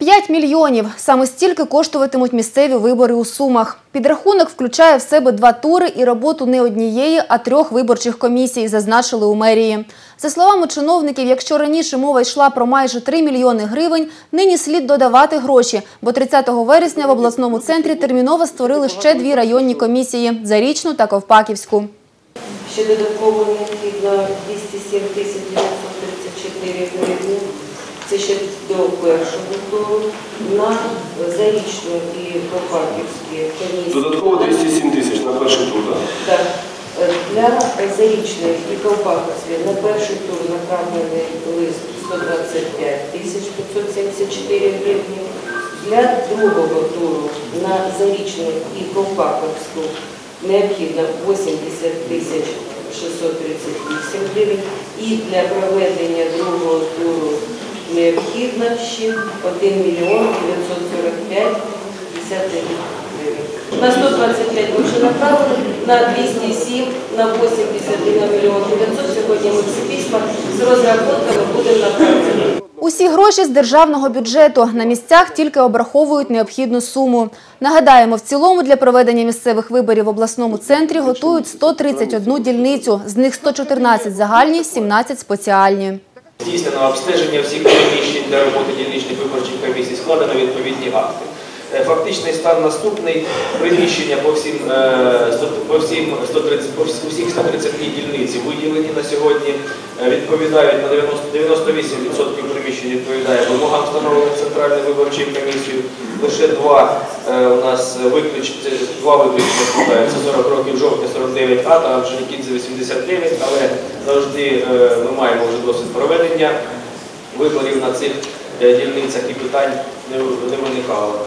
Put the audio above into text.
5 мільйонів. Саме стільки коштуватимуть місцеві вибори у Сумах. Підрахунок включає в себе два тури і роботу не однієї, а трьох виборчих комісій, зазначили у мерії. За словами чиновників, якщо раніше мова йшла про майже 3 мільйони гривень, нині слід додавати гроші, бо 30 вересня в обласному центрі терміново створили ще дві районні комісії – Зарічну та Ковпаківську. Ще додатково необхідно 207 тисяч 934 гривні. Це ще до першого туру на зарічну і Кропаківські комісії. Додатково 207 тисяч на перший тур. так. Так, е, для зарічної і Ковпаковської на перший тур направлений лист 125 тисяч 574 гривні. Для другого туру на зарічну і Ковпаковську необхідно 80 тисяч 638 гривень. І для проведення другого ще 1 мільйон 945 гривень. На 125 ми направили, на 207, на 80 і на мільйон 900. Сьогодні ми всі письма з розрахунками будемо направити. Усі гроші з державного бюджету. На місцях тільки обраховують необхідну суму. Нагадаємо, в цілому для проведення місцевих виборів в обласному центрі готують 131 дільницю. З них 114 загальні, 17 спеціальні. Здійснено обстеження всіх приміщень для роботи дільничних виборчих комісій, складено відповідні акти. Е, Фактичний стан наступний. Приміщення по всім, е, по всім 130, по всі- усіх 132 дільниці виділені на сьогодні, е, відповідають на 90, 98% приміщень відповідає вимогам, встановлених Центральною виборчою комісією. Лише два у нас виключ, це два виключення складаються 40 років жовтня 49 А та Орджонікідзе 89, але завжди е, ми маємо вже досвід проведення виборів на цих е, дільницях і питань не не виникало.